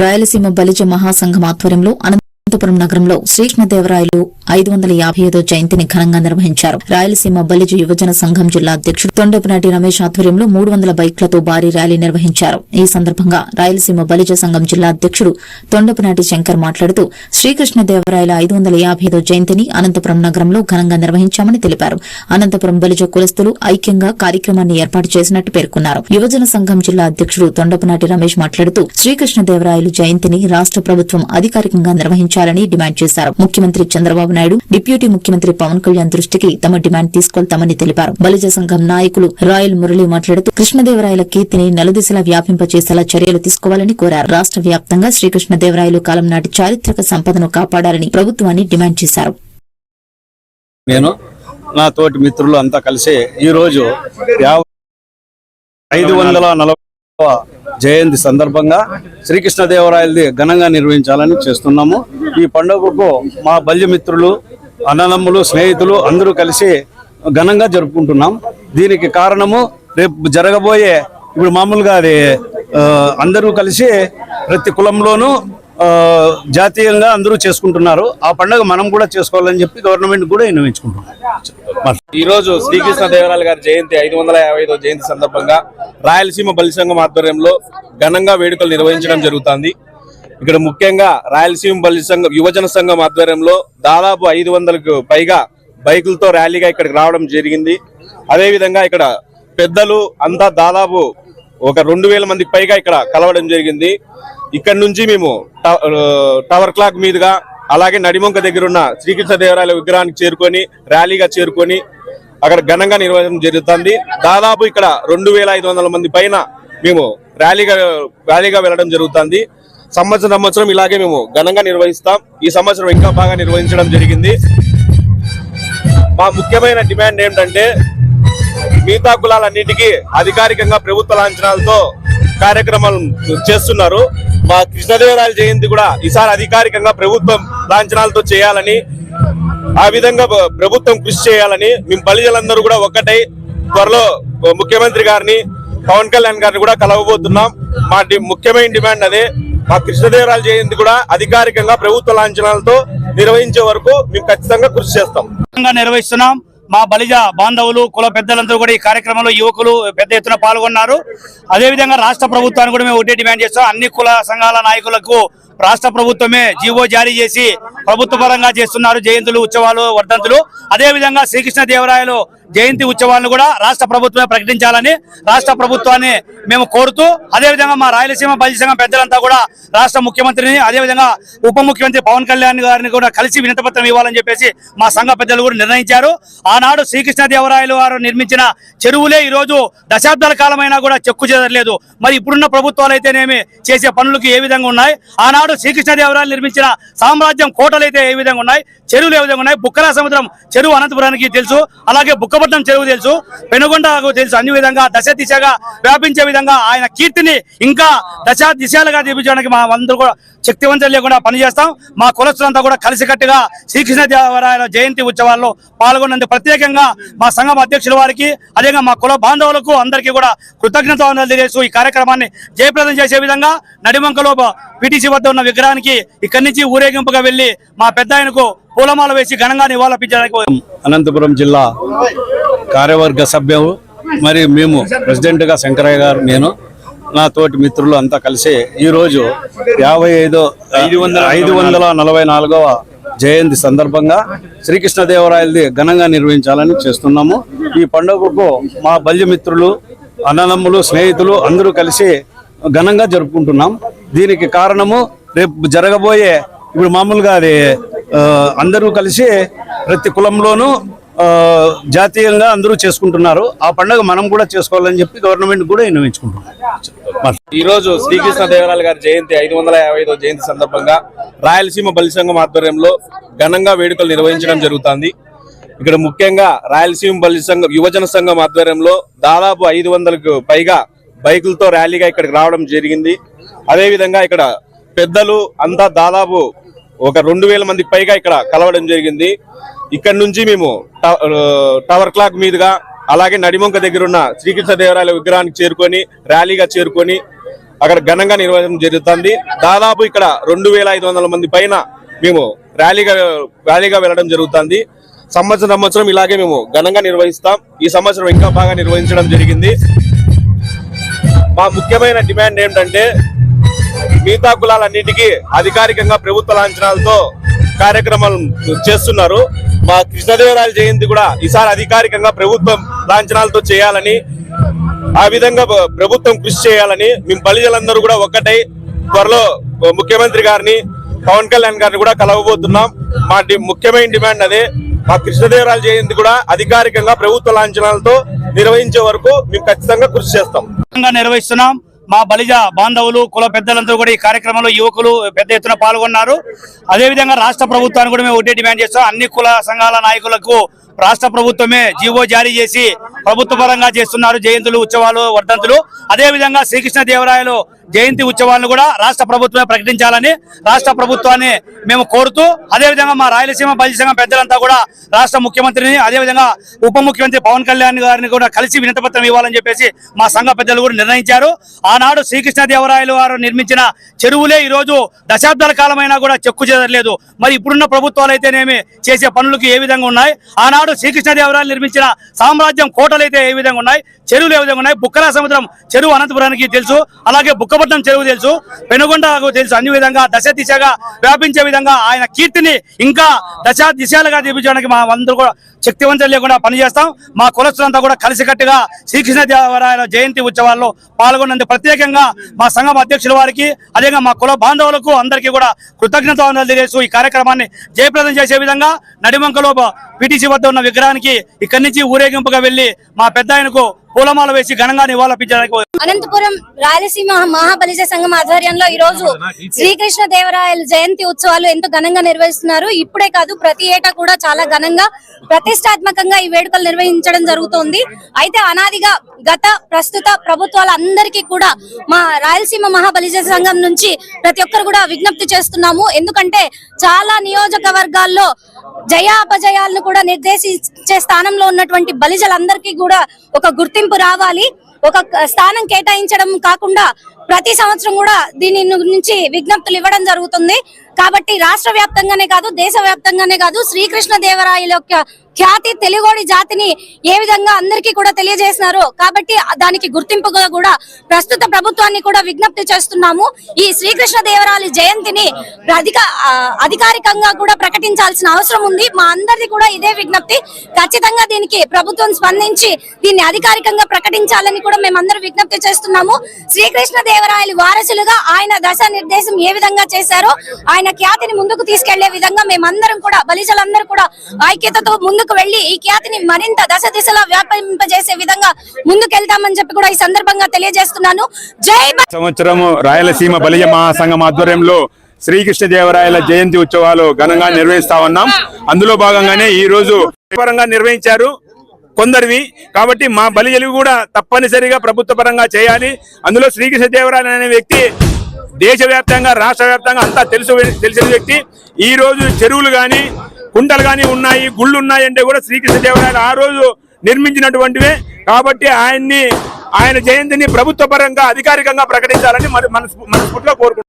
రాయలసీమ బలిజ మహాసంఘం ఆధ్వర్యంలో అనంతపురం నగరంలో శ్రీకృష్ణదేవరాయలు ఐదు వందల యాభై ఐదో జయంతిని ఘనంగా నిర్వహించారు. రాయలసీమ బలిజ యువజన సంఘం జిల్లా అధ్యక్షుడు తొండపనాటి రమేష్ ఆధ్వర్యంలో మూడు వందల బైక్లతో భారీ ర్యాలీ నిర్వహించారు. ఈ సందర్భంగా రాయలసీమ బలిజ సంఘం జిల్లా అధ్యక్షుడు తొండపనాటి శంకర్ మాట్లాడుతూ శ్రీకృష్ణదేవరాయల ఐదు వందల యాభై ఐదో జయంతిని అనంతపురం నగరంలో ఘనంగా నిర్వహించామని తెలిపారు. అనంతపురం బలిజ కులస్తులు ఐక్యంగా కార్యక్రమాన్ని ఏర్పాటు చేసినట్టు పేర్కొన్నారు. యువజన సంఘం జిల్లా అధ్యక్షుడు తొండపనాటి రమేష్ మాట్లాడుతూ శ్రీకృష్ణదేవరాయలు జయంతిని రాష్ట ప్రభుత్వం అధికారికంగా నిర్వహించారు నిర్వహించాలని డిమాండ్ చేశారు. ముఖ్యమంత్రి చంద్రబాబు నాయుడు డిప్యూటీ ముఖ్యమంత్రి పవన్ కళ్యాణ్ దృష్టికి తమ డిమాండ్ తీసుకెళ్తామని తెలిపారు. బలిజ సంఘం నాయకులు రాయల్ మురళి మాట్లాడుతూ కృష్ణదేవరాయల కీర్తిని నలుదిశలా వ్యాపింపచేసేలా చర్యలు తీసుకోవాలని కోరారు. రాష్ట్ర వ్యాప్తంగా శ్రీకృష్ణదేవరాయలు కాలం నాటి చారిత్రక సంపదను కాపాడాలని ప్రభుత్వాన్ని డిమాండ్ చేశారు. నేను నా తోటి మిత్రులు అంతా కలిసి ఈ రోజు ఐదు వందల నలభై జయంతి సందర్భంగా శ్రీకృష్ణదేవరాయలది ఘనంగా నిర్వహించాలని చేస్తున్నాము. ఈ పండుగకు మా బల్యమిత్రులు అన్నదమ్ములు స్నేహితులు అందరూ కలిసి ఘనంగా జరుపుకుంటున్నాం. దీనికి కారణము రేపు జరగబోయే ఇప్పుడు మామూలుగా అది అందరూ కలిసి ప్రతి కులంలోనూ జాతీయంగా అందరూ చేసుకుంటున్నారు. ఆ పండుగ మనం కూడా చేసుకోవాలని చెప్పి గవర్నమెంట్ కూడా విన్నవించుకుంటున్నాం ఈ రోజు శ్రీకృష్ణ దేవరాయల గారి జయంతి ఐదు వందల యాభై ఐదో జయంతి సందర్భంగా రాయలసీమ బలిసంఘం ఆధ్వర్యంలో ఘనంగా వేడుకలు నిర్వహించడం జరుగుతుంది. ఇక్కడ ముఖ్యంగా రాయలసీమ బలి సంఘం యువజన సంఘం ఆధ్వర్యంలో దాదాపు ఐదు వందలకు పైగా బైకులతో ర్యాలీగా ఇక్కడికి రావడం జరిగింది. అదే విధంగా ఇక్కడ పెద్దలు అంతా దాదాపు ఒక రెండు వేల మందికి పైగా ఇక్కడ కలవడం జరిగింది. ఇక్కడ నుంచి మేము టవర్ క్లాక్ మీదుగా అలాగే నడిమొంక దగ్గర ఉన్న శ్రీకృష్ణ దేవరాయల విగ్రహానికి చేరుకొని ర్యాలీగా చేరుకొని అక్కడ ఘనంగా నిర్వహించడం జరుగుతుంది. దాదాపు ఇక్కడ రెండు వేల ఐదు వందల మంది పైన మేము ర్యాలీగా ర్యాలీగా వెళ్ళడం జరుగుతుంది. సంవత్సరం సంవత్సరం ఇలాగే మేము ఘనంగా నిర్వహిస్తాం. ఈ సంవత్సరం ఇంకా బాగా నిర్వహించడం జరిగింది. మా ముఖ్యమైన డిమాండ్ ఏంటంటే మిగతా కులాలన్నింటికీ అధికారికంగా ప్రభుత్వ లాంఛనాలతో కార్యక్రమాలు చేస్తున్నారు. మా కృష్ణదేవరాయల జయంతి కూడా ఈసారి అధికారికంగా ప్రభుత్వం లాంఛనాలతో చేయాలని ఆ విధంగా ప్రభుత్వం కృషి చేయాలని మేము బలిజలందరూ కూడా ఒక్కటై త్వరలో ముఖ్యమంత్రి గారిని పవన్ కళ్యాణ్ గారిని కూడా కలవబోతున్నాం. మా ముఖ్యమైన డిమాండ్ అదే. మా కృష్ణదేవరాయల జయంతి కూడా అధికారికంగా ప్రభుత్వ లాంఛనాలతో నిర్వహించే వరకు మేము ఖచ్చితంగా కృషి చేస్తాం. నిర్వహిస్తున్నాం. మా బలిజ బాంధవులు కుల పెద్దలందరూ కూడా ఈ కార్యక్రమంలో యువకులు పెద్ద ఎత్తున పాల్గొన్నారు. అదేవిధంగా రాష్ట్ర ప్రభుత్వాన్ని కూడా మేము ఒకటే డిమాండ్ చేస్తాం. అన్ని కుల సంఘాల నాయకులకు రాష్ట్ర ప్రభుత్వమే జీవో జారీ చేసి ప్రభుత్వ పరంగా చేస్తున్నారు. జయంతులు ఉత్సవాలు వర్ధంతులు. అదేవిధంగా శ్రీకృష్ణ దేవరాయలు జయంతి ఉత్సవాలను కూడా రాష్ట్ర ప్రభుత్వమే ప్రకటించాలని రాష్ట్ర ప్రభుత్వాన్ని మేము కోరుతూ అదేవిధంగా మా రాయలసీమ బలిజ సంఘం పెద్దలంతా కూడా రాష్ట్ర ముఖ్యమంత్రిని అదేవిధంగా ఉప ముఖ్యమంత్రి పవన్ కళ్యాణ్ గారిని కూడా కలిసి వినతపత్రం ఇవ్వాలని చెప్పేసి మా సంఘ పెద్దలు కూడా నిర్ణయించారు. ఆనాడు శ్రీకృష్ణదేవరాయలు వారు నిర్మించిన చెరువులే ఈ రోజు దశాబ్దాల కాలమైనా కూడా చెక్కు చెదరలేదు. మరి ఇప్పుడున్న ప్రభుత్వాలు అయితేనేమి చేసే పనులకు ఏ విధంగా ఉన్నాయి? ఆనాడు శ్రీకృష్ణదేవరాయలు నిర్మించిన సామ్రాజ్యం కోటలు అయితే ఏ విధంగా ఉన్నాయి? చెరువులు ఏ విధంగా ఉన్నాయి? బుక్కల సముద్రం చెరువు అనంతపురానికి తెలుసు. అలాగే బుక్క బుక్కపట్నం చెరువు తెలుసు పెనుగొండకు తెలుసు. అన్ని విధంగా దశ దిశగా వ్యాపించే విధంగా ఆయన కీర్తిని ఇంకా దశ దిశలుగా తీపించడానికి మా అందరూ కూడా శక్తివంతం లేకుండా పనిచేస్తాం మా కులస్తులంతా కూడా కలిసికట్టుగా శ్రీకృష్ణ దేవరాయల జయంతి ఉత్సవాల్లో పాల్గొన్నందుకు ప్రత్యేకంగా మా సంఘం అధ్యక్షుల వారికి అదేగా మా కుల బాంధవులకు అందరికీ కూడా కృతజ్ఞత తెలియజేస్తూ ఈ కార్యక్రమాన్ని జయప్రదం చేసే విధంగా నడిమంకలో పిటిసి వద్ద ఉన్న విగ్రహానికి ఇక్కడి నుంచి ఊరేగింపుగా వెళ్ళి మా పెద్ద ఆయనకు పూలమాల వేసి ఘనంగా నివాళులర్పించడానికి అనంతపురం జిల్లా కార్యవర్గ సభ్యులు మరి మేము ప్రెసిడెంట్గా శంకరయ్య గారు నేను నా తోటి మిత్రులు అంతా కలిసి ఈ రోజు యాభై ఐదో ఐదు వందల నలభై నాలుగవ జయంతి సందర్భంగా శ్రీకృష్ణదేవరాయలది ఘనంగా నిర్వహించాలని చేస్తున్నాము. ఈ పండుగకు మా బల్య మిత్రులు అన్నదమ్ములు స్నేహితులు అందరూ కలిసి ఘనంగా జరుపుకుంటున్నాం. దీనికి కారణము రేపు జరగబోయే ఇప్పుడు మామూలుగా అది అందరూ కలిసి ప్రతి కులంలోనూ జాతీయంగా అందరూ చేసుకుంటున్నారు. ఆ పండుగ మనం కూడా చేసుకోవాలని చెప్పి గవర్నమెంట్ కూడా విన్నవించుకుంటున్నాం ఈ రోజు శ్రీకృష్ణ దేవరాయల గారి జయంతి ఐదు వందల యాభై ఐదో జయంతి సందర్భంగా రాయలసీమ బలిసంఘం ఆధ్వర్యంలో ఘనంగా వేడుకలు నిర్వహించడం జరుగుతుంది. ఇక్కడ ముఖ్యంగా రాయలసీమ బలి సంఘం యువజన సంఘం ఆధ్వర్యంలో దాదాపు ఐదు వందలకు పైగా బైకులతో ర్యాలీగా ఇక్కడికి రావడం జరిగింది. అదే విధంగా ఇక్కడ పెద్దలు అంతా దాదాపు ఒక రెండు వేల మందికి పైగా ఇక్కడ కలవడం జరిగింది. ఇక్కడ నుంచి మేము టవర్ క్లాక్ మీదుగా అలాగే నడిమొంక దగ్గర ఉన్న శ్రీకృష్ణదేవరాయల విగ్రహానికి చేరుకొని ర్యాలీగా చేరుకొని అక్కడ ఘనంగా నిర్వహించడం జరుగుతుంది. దాదాపు ఇక్కడ రెండు వేల ఐదు వందల మంది పైన మేము ర్యాలీగా ర్యాలీగా వెళ్ళడం జరుగుతుంది. సంవత్సరం సంవత్సరం ఇలాగే మేము ఘనంగా నిర్వహిస్తాం. ఈ సంవత్సరం ఇంకా బాగా నిర్వహించడం జరిగింది. మా ముఖ్యమైన డిమాండ్ ఏంటంటే మిగతా కులాలన్నింటికీ అధికారికంగా ప్రభుత్వ లాంఛనాలతో కార్యక్రమాలు చేస్తున్నారు. మా కృష్ణదేవరాయల జయంతి కూడా ఈసారి అధికారికంగా ప్రభుత్వం లాంఛనాలతో చేయాలని ఆ విధంగా ప్రభుత్వం కృషి చేయాలని మేము బలిజలందరూ కూడా ఒక్కటై త్వరలో ముఖ్యమంత్రి గారిని పవన్ కళ్యాణ్ గారిని కూడా కలవబోతున్నాం. మా ముఖ్యమైన డిమాండ్ అదే. మా కృష్ణదేవరాయల జయంతి కూడా అధికారికంగా ప్రభుత్వ లాంఛనాలతో నిర్వహించే వరకు మేము ఖచ్చితంగా కృషి చేస్తాం. నిర్వహిస్తున్నాం. మా బలిజ బాంధవులు కుల పెద్దలందరూ కూడా ఈ కార్యక్రమంలో యువకులు పెద్ద ఎత్తున పాల్గొన్నారు. అదేవిధంగా రాష్ట్ర ప్రభుత్వాన్ని కూడా మేము ఒకటే డిమాండ్ చేస్తాం. అన్ని కుల సంఘాల నాయకులకు రాష్ట్ర ప్రభుత్వమే జీవో జారీ చేసి ప్రభుత్వ పరంగా చేస్తున్నారు జయంతులు ఉత్సవాలు వర్ధంతులు. అదేవిధంగా శ్రీకృష్ణ దేవరాయలు జయంతి ఉత్సవాలను కూడా రాష్ట్ర ప్రభుత్వమే ప్రకటించాలని రాష్ట్ర ప్రభుత్వాన్ని మేము కోరుతూ అదేవిధంగా మా రాయలసీమ బలిజ పెద్దలంతా కూడా రాష్ట్ర ముఖ్యమంత్రిని అదేవిధంగా ఉప ముఖ్యమంత్రి పవన్ కళ్యాణ్ గారిని కూడా కలిసి వినతపత్రం ఇవ్వాలని చెప్పేసి మా సంఘ పెద్దలు కూడా నిర్ణయించారు. ఆనాడు శ్రీకృష్ణ దేవరాయలు వారు నిర్మించిన చెరువులే ఈ రోజు దశాబ్దాల కాలమైనా కూడా చెక్కు చెదరలేదు. మరి ఇప్పుడున్న ప్రభుత్వాలు అయితేనేమి చేసే పనులకు ఏ విధంగా ఉన్నాయి? ఆనాడు శ్రీకృష్ణ శ్రీకృష్ణదేవరాయలు నిర్మించిన సామ్రాజ్యం కోటలు అయితే ఏ విధంగా ఉన్నాయి? చెరువులు ఏ విధంగా ఉన్నాయి? బుక్కల సముద్రం చెరువు అనంతపురానికి తెలుసు అలాగే బుక్కపట్నం చెరువు తెలుసు పెనుగొండకు తెలుసు. అన్ని విధంగా దశ దిశగా వ్యాపించే విధంగా ఆయన కీర్తిని ఇంకా దశ దిశలుగా చూపించడానికి మా అందరూ కూడా శక్తివంతం లేకుండా పనిచేస్తాం. మా కులస్తులంతా కూడా కలిసికట్టుగా శ్రీకృష్ణ దేవరాయల జయంతి ఉత్సవాల్లో పాల్గొన్నందుకు ప్రత్యేకంగా మా సంఘం అధ్యక్షుల వారికి అదేగా మా కుల బాంధవులకు అందరికీ కూడా కృతజ్ఞత తెలియజేస్తూ ఈ కార్యక్రమాన్ని జయప్రదం చేసే విధంగా నడిమంకలో పిటిసి వద్ద ఉన్న విగ్రహానికి ఇక్కడి నుంచి ఊరేగింపుగా వెళ్ళి మా పెద్ద ఆయనకు పూలమాల వేసి ఘనంగా నివాళులర్పించడానికి అనంతపురం రాయలసీమ మహాబలిజ సంఘం ఆధ్వర్యంలో ఈ రోజు శ్రీకృష్ణ దేవరాయల జయంతి ఉత్సవాలు ఎంతో ఘనంగా నిర్వహిస్తున్నారు. ఇప్పుడే కాదు ప్రతి ఏటా కూడా చాలా ఘనంగా ప్రతిష్టాత్మకంగా ఈ వేడుకలు నిర్వహించడం జరుగుతోంది. అయితే అనాదిగా గత ప్రస్తుత ప్రభుత్వాలందరికీ కూడా మా రాయలసీమ మహాబలిజ సంఘం నుంచి ప్రతి ఒక్కరు కూడా విజ్ఞప్తి చేస్తున్నాము. ఎందుకంటే చాలా నియోజకవర్గాల్లో జయ అపజయాలను కూడా నిర్దేశించే స్థానంలో ఉన్నటువంటి బలిజలందరికీ కూడా ఒక గుర్తింపు రావాలి. ఒక స్థానం కేటాయించడం కాకుండా ప్రతి సంవత్సరం కూడా దీని నుంచి విజ్ఞప్తులు ఇవ్వడం జరుగుతుంది. కాబట్టి రాష్ట్ర వ్యాప్తంగానే కాదు దేశ వ్యాప్తంగానే కాదు శ్రీకృష్ణ దేవరాయల యొక్క ఖ్యాతి తెలుగోడి జాతిని ఏ విధంగా అందరికీ కూడా తెలియజేసినారు. కాబట్టి దానికి గుర్తింపుగా కూడా ప్రస్తుత ప్రభుత్వాన్ని కూడా విజ్ఞప్తి చేస్తున్నాము. ఈ శ్రీకృష్ణ దేవరాయలు జయంతిని అధిక ఆ, అధికారికంగా కూడా ప్రకటించాల్సిన అవసరం ఉంది. మా అందరిది కూడా ఇదే విజ్ఞప్తి. ఖచ్చితంగా దీనికి ప్రభుత్వం స్పందించి దీన్ని అధికారికంగా ప్రకటించాలని కూడా మేమందరూ విజ్ఞప్తి చేస్తున్నాము. శ్రీకృష్ణ దేవరాయలు వారసులుగా ఆయన దశ నిర్దేశం ఏ విధంగా చేశారో ఆయన ఖ్యాతిని ముందుకు తీసుకెళ్ళే విధంగా మేమందరం కూడా బలిజలందరూ కూడా ఐక్యతతో ముందుకు వెళ్ళి ఈ ఖ్యాతిని మరింత దశ దిశలా వ్యాపింపజేసే విధంగా ముందుకెళ్తామని చెప్పి కూడా ఈ సందర్భంగా తెలియజేస్తున్నాను. జై సంవత్సరము రాయలసీమ బలిజ మహాసంఘం ఆధ్వర్యంలో శ్రీకృష్ణదేవరాయల జయంతి ఉత్సవాలు ఘనంగా నిర్వహిస్తా ఉన్నాం. అందులో భాగంగానే ఈ రోజు పరంగా నిర్వహించారు కొందరివి. కాబట్టి మా బలిజలు కూడా తప్పనిసరిగా ప్రభుత్వ పరంగా చేయాలి. అందులో శ్రీకృష్ణదేవరాయలు అనే వ్యక్తి దేశవ్యాప్తంగా రాష్ట్ర వ్యాప్తంగా అంతా తెలుసు తెలిసిన వ్యక్తి. ఈ రోజు చెరువులు కానీ కుండలు గాని ఉన్నాయి గుళ్ళు ఉన్నాయి అంటే కూడా శ్రీకృష్ణదేవరాయలు ఆ రోజు నిర్మించినటువంటివే. కాబట్టి ఆయన్ని ఆయన జయంతిని ప్రభుత్వ పరంగా అధికారికంగా ప్రకటించాలని మరి మన మనస్ఫూర్తిగా కోరుకుంటున్నాం.